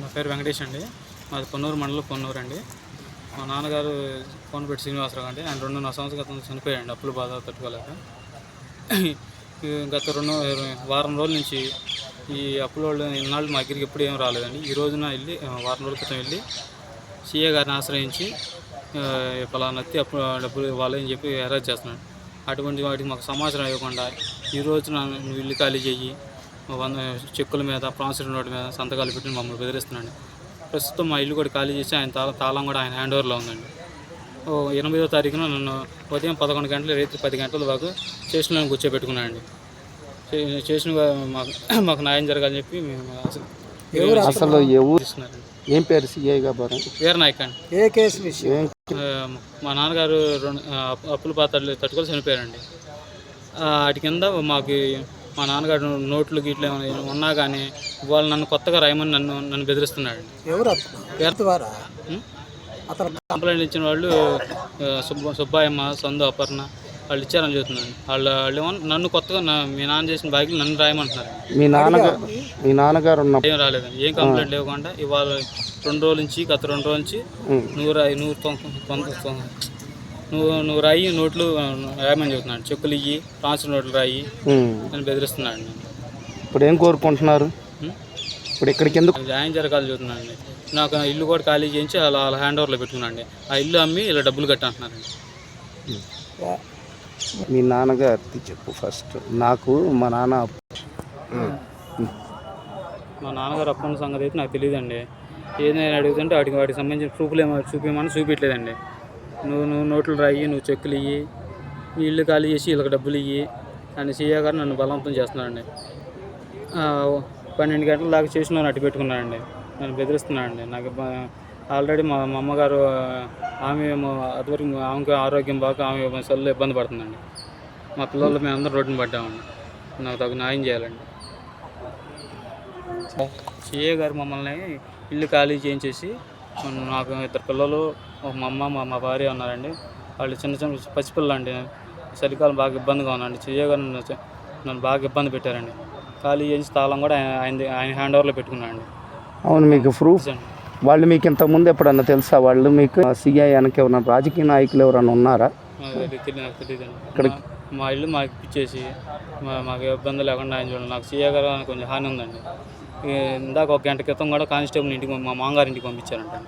నా పేరు వెంకటేష్ అండి. మాది పొన్నూరు మండలం పొన్నూరు అండి. మా నాన్నగారు కోనపెట్టి శ్రీనివాసరావు అండి ఆయన రెండున్నర సంవత్సరం క్రితం చనిపోయాడు అప్పులు బాధ తట్టుకోలేక. గత రెండు వారం రోజుల నుంచి ఈ అప్లోడ్ ఇన్నాళ్ళు మా దగ్గరికి ఎప్పుడు ఏం రాలేదండి. ఈ రోజున వెళ్ళి వారం రోజుల క్రితం వెళ్ళి సీఏ గారిని ఆశ్రయించి ఫలానత్తి అప్పు డబ్బులు ఇవ్వాలని చెప్పి ఎరాజ్ చేస్తున్నాడు. అటువంటి వాటికి మాకు సమాచారం ఇవ్వకుండా ఈ రోజున నువ్వు ఇల్లు ఖాళీ చెయ్యి వంద చెక్కుల మీద ప్రామిసరీ నోట్ మీద సంతకాలు పెట్టి మమ్మల్ని బెదిరిస్తున్నాడు. ప్రస్తుతం మా ఇల్లు కూడా ఖాళీ చేసి ఆయన తాళం తాళం కూడా ఆయన హ్యాండ్ ఓవర్లో ఉందండి. ఓ ఎనిమిదో తారీఖున నన్ను ఉదయం పదకొండు గంటలు రైతు పది గంటల వరకు స్టేషన్లో కూర్చోబెట్టుకున్నాను అండి స్టేషన్ మాకు మాకు న్యాయం జరగాలని చెప్పి మేము అసలు ఏ పేరు సిఐ గారు వీర నాయక్ అండి. ఏ కేసు విషయం మా నాన్నగారు అప్పుల పాత్రలు తట్టుకొని చనిపోయారండి. వాటి కింద మాకు మా నాన్నగారు నోట్లు గిట్లు ఏమైనా ఉన్నా కానీ వాళ్ళు నన్ను కొత్తగా రాయమని నన్ను నన్ను బెదిరిస్తున్నాడు ఎవరు అతను? కంప్లైంట్ ఇచ్చిన వాళ్ళు సుబ్బ సుబ్బాయమ్మ సందు అపర్ణ వాళ్ళు ఇచ్చారని చెబుతున్నాను వాళ్ళు వాళ్ళు ఏమో నన్ను కొత్తగా నా మీ నాన్న చేసిన బాకీలు నన్ను రాయమంటున్నారు. మీ నాన్నగారు మీ నాన్నగారు ఏం రాలేదండి ఏం కంప్లైంట్ లేకుండా ఇవాళ రెండు రోజుల నుంచి గత రెండు రోజుల నుంచి. నువ్వు రాయి నువ్వు తొం- నువ్వు నువ్వు రాయి నోట్లు రాయమని చెబుతున్నాడు. చెక్కులు ఇయ్యి ట్రాన్స్ఫర్ నోట్లు రాయి ఉమ్. అని బెదిరిస్తున్నాడు నన్ను. ఇప్పుడు ఏం కోరుకుంటున్నారు? ఉం? ఇప్పుడు ఇక్కడికి ఎందుకు న్యాయం జరగాలి చెబుతున్నానండి నాకు ఆ ఇల్లు కూడా ఖాళీ చేయించి అలా అలా హ్యాండ్ ఓవర్లో పెట్టుకున్నాండి ఆ ఇల్లు అమ్మి ఇలా డబ్బులు కట్టంటున్నారండి మీ నాన్నగారిది చెప్పు ఫస్ట్. నాకు మా నాన్న మా నాన్నగారు అప్పున్న సంగతి అయితే నాకు తెలియదండి ఏదైనా అడుగుతుంటే వాటికి వాటికి సంబంధించిన ప్రూఫ్లు ఏమో చూపించమని చూపించలేదండి నువ్వు నువ్వు నోట్లు రాయి నువ్వు చెక్కులు ఇయ్యి నీ ఇల్లు ఖాళీ చేసి వీళ్ళకి డబ్బులు ఇయ్యి అని సీఏ గారు నన్ను బలవంతం చేస్తున్నాడండి పన్నెండు గంటల దాకా చేసిన అట్టు పెట్టుకున్నాడండి నన్ను బెదిరిస్తున్నాడండి. నాకు ఆల్రెడీ మా మా అమ్మగారు ఆమె అదివరకు ఆమెకు ఆరోగ్యం బాగా ఆమె సెల్లో ఇబ్బంది పడుతుందండి. మా పిల్లలు మేము అందరం రోడ్డున పడ్డామండి. నాకు తగు న్యాయం చేయాలండి. సిఏ గారు మమ్మల్ని ఇల్లు ఖాళీ చేయించేసి నాకు ఇద్దరు పిల్లలు ఒక మా అమ్మ మా మా భార్య ఉన్నారండి. వాళ్ళు చిన్న చిన్న పసిపిల్లలు అండి చలికాలం బాగా ఇబ్బందిగా ఉందండి. సిఏ గారు నన్ను బాగా ఇబ్బంది పెట్టారండి. ఖాళీ చేయించి తాళం కూడా ఆయన ఆయన హ్యాండ్ ఓవర్లో పెట్టుకున్నాండి అవును మీకు ప్రూఫ్ నిజండి. వాళ్ళు మీకు ఇంత ముందు ఎప్పుడన్నా తెలుసా? వాళ్ళు మీకు సిఐ వెనక ఎవరన్నా రాజకీయ నాయకులు ఎవరన్నా ఉన్నారా? తెలియదండి. మా- ఇల్లు మాకు ఇచ్చేసి మా మాకు ఇబ్బంది లేకుండా ఆయన చూడండి. నాకు సీఏ గారు కొంచెం హాని ఉందండి. ఇందాక ఒక గంట క్రితం కూడా కానిస్టేబుల్ ఇంటికి మా మామగారి ఇంటికి పంపించారంట.